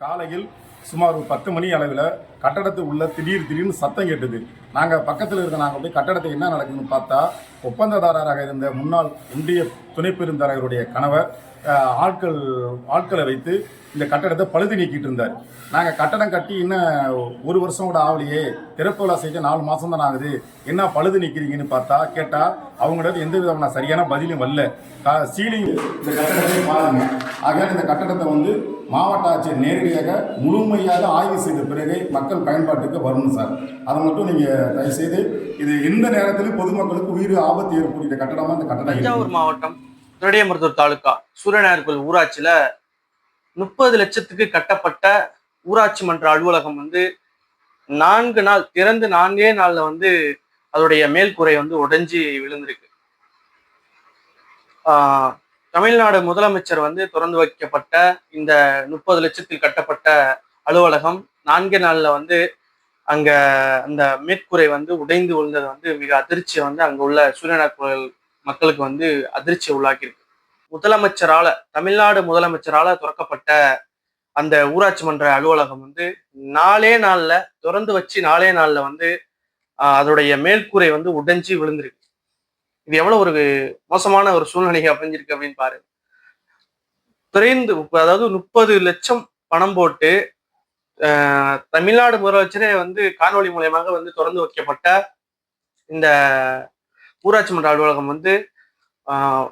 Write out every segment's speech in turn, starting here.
காலையில் சுமார் ஒரு பத்து மணி அளவில் கட்டடத்து உள்ள திடீர் திடீர்னு சத்தம் கேட்டது. நாங்கள் பக்கத்தில் இருக்க நாங்கள் போய் கட்டடத்தை என்ன நடக்குதுன்னு பார்த்தா ஒப்பந்ததாரராக இருந்த முன்னாள் ஒன்றிய துணை பெருந்தலைவருடைய கணவர் ஆட்கள் ஆட்களை வைத்து இந்த கட்டடத்தை பழுது நீக்கிட்டு இருந்தார். நாங்கள் கட்டடம் கட்டி இன்னும் ஒரு வருஷம் கூட ஆகலையே. திறப்பு விழா செய்ய நாலு மாதம் தான் ஆகுது. என்ன பழுது நிற்கிறீங்கன்னு பார்த்தா கேட்டால் அவங்களோட எந்த விதமான சரியான பதிலும் வரல. சீலிங் இந்த கட்டடத்தை மாறுங்க ஆகையால் இந்த கட்டடத்தை வந்து மாவட்ட ஆட்சியர் நேரடியாக முழுமையாக ஆய்வு செய்த பிறகு மக்கள் பயன்பாட்டுக்கு வரணும் சார். அதை மட்டும் நீங்கள் தயவுசெய்து இது எந்த நேரத்திலும் பொதுமக்களுக்கு உயிர் ஆபத்து ஏற்படுகிற கட்டடமா அந்த கட்டடம் தஞ்சாவூர் மாவட்டம் திருடையமருதூர் தாலுகா சூரியநாயர்கோவில் ஊராட்சியில முப்பது லட்சத்துக்கு கட்டப்பட்ட ஊராட்சி மன்ற அலுவலகம் வந்து நான்கு நாள் திறந்து நான்கே நாள்ல வந்து அதோடைய மேல்குறை வந்து உடைஞ்சி விழுந்திருக்கு. ஆஹ் தமிழ்நாடு முதலமைச்சர் வந்து திறந்து வைக்கப்பட்ட இந்த முப்பது லட்சத்தில் கட்டப்பட்ட அலுவலகம் நான்கே நாள்ல வந்து அங்க அந்த மேற்கூரை வந்து உடைந்து விழுந்தது வந்து மிக அதிர்ச்சியை வந்து அங்க உள்ள சூரியநாக்குழல் மக்களுக்கு வந்து அதிர்ச்சியை உள்ளாக்கியிருக்கு. முதலமைச்சரால தமிழ்நாடு முதலமைச்சரால திறக்கப்பட்ட அந்த ஊராட்சி மன்ற அலுவலகம் வந்து நாலே நாள்ல திறந்து வச்சு நாலே நாள்ல வந்து அதோடைய மேல்கூரை வந்து உடைஞ்சு விழுந்திருக்கு. இது எவ்வளவு ஒரு மோசமான ஒரு சூழ்நிலை அமைஞ்சிருக்கு அப்படின்னு பாருங்க திரைந்து அதாவது முப்பது லட்சம் பணம் போட்டு தமிழ்நாடு முதலமைச்சரே வந்து காணொளி மூலயமாக வந்து திறந்து வைக்கப்பட்ட இந்த ஊராட்சி மன்ற அலுவலகம் வந்து ஆஹ்,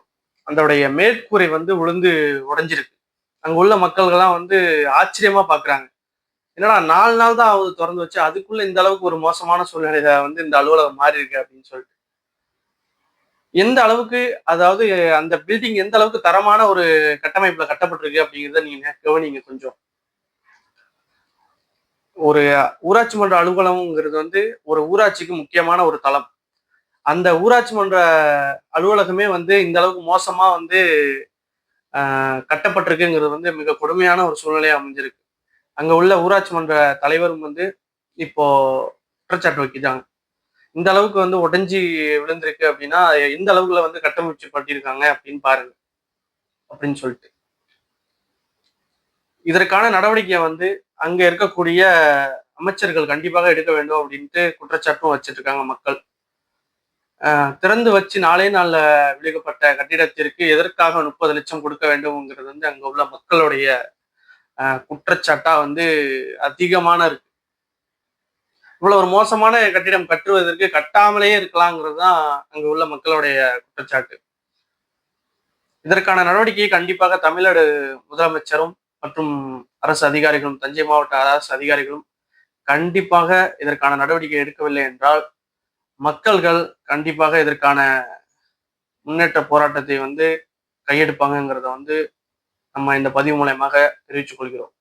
அதோடைய மேற்கூரை வந்து விழுந்து உடைஞ்சிருக்கு. அங்கே உள்ள மக்கள்கள்லாம் வந்து ஆச்சரியமா பார்க்குறாங்க என்னடா நாலு நாள் தான் ஆகுது திறந்து வச்சு அதுக்குள்ள இந்த அளவுக்கு ஒரு மோசமான சூழ்நிலையில வந்து இந்த அலுவலகம் மாறி இருக்கு அப்படின்னு சொல்லிட்டு. எந்த அளவுக்கு அதாவது அந்த பில்டிங் எந்த அளவுக்கு தரமான ஒரு கட்டமைப்புல கட்டப்பட்டிருக்கு அப்படிங்கிறத நீங்க கவனிங்க கொஞ்சம். ஒரு ஊராட்சி மன்ற அலுவலகம்ங்கிறது வந்து ஒரு ஊராட்சிக்கு முக்கியமான ஒரு தளம். அந்த ஊராட்சி மன்ற அலுவலகமே வந்து இந்த அளவுக்கு மோசமா வந்து கட்டப்பட்டிருக்குங்கிறது வந்து மிக கொடுமையான ஒரு சூழ்நிலையாக அமைஞ்சிருக்கு. அங்க உள்ள ஊராட்சி மன்ற தலைவரும் வந்து இப்போ குற்றச்சாட்டு வைக்கிறாங்க. இந்த அளவுக்கு வந்து உடஞ்சி விழுந்திருக்கு அப்படின்னா எந்த அளவுக்குல வந்து கட்டமைச்சு பண்ணியிருக்காங்க அப்படின்னு பாருங்க. அப்படின்னு சொல்லிட்டு. இதற்கான நடவடிக்கையை வந்து அங்க இருக்கக்கூடிய அமைச்சர்கள் கண்டிப்பாக எடுக்க வேண்டும் அப்படின்ட்டு குற்றச்சாட்டும் வச்சிட்டு இருக்காங்க மக்கள் திறந்து வச்சு நாளே நாள்ல விழுகப்பட்ட கட்டிடத்திற்கு எதற்காக முப்பது லட்சம் கொடுக்க வேண்டும்ங்கிறது வந்து அங்க உள்ள மக்களுடைய குற்றச்சாட்டா வந்து அதிகமான இருக்கு. இவ்வளவு ஒரு மோசமான கட்டிடம் கட்டுவதற்கு கட்டாமலேயே இருக்கலாங்கிறது தான் அங்க உள்ள மக்களுடைய குற்றச்சாட்டு. இதற்கான நடவடிக்கையை கண்டிப்பாக தமிழ்நாடு முதலமைச்சரும் மற்றும் அரசு அதிகாரிகளும் தஞ்சை மாவட்ட அரசு அதிகாரிகளும் கண்டிப்பாக இதற்கான நடவடிக்கை எடுக்கவில்லை என்றால் மக்கள்கள் கண்டிப்பாக இதற்கான முன்னேற்ற போராட்டத்தை வந்து கையெடுப்பாங்கங்கிறத வந்து நம்ம இந்த பதிவு மூலயமாக தெரிவித்துக் கொள்கிறோம்.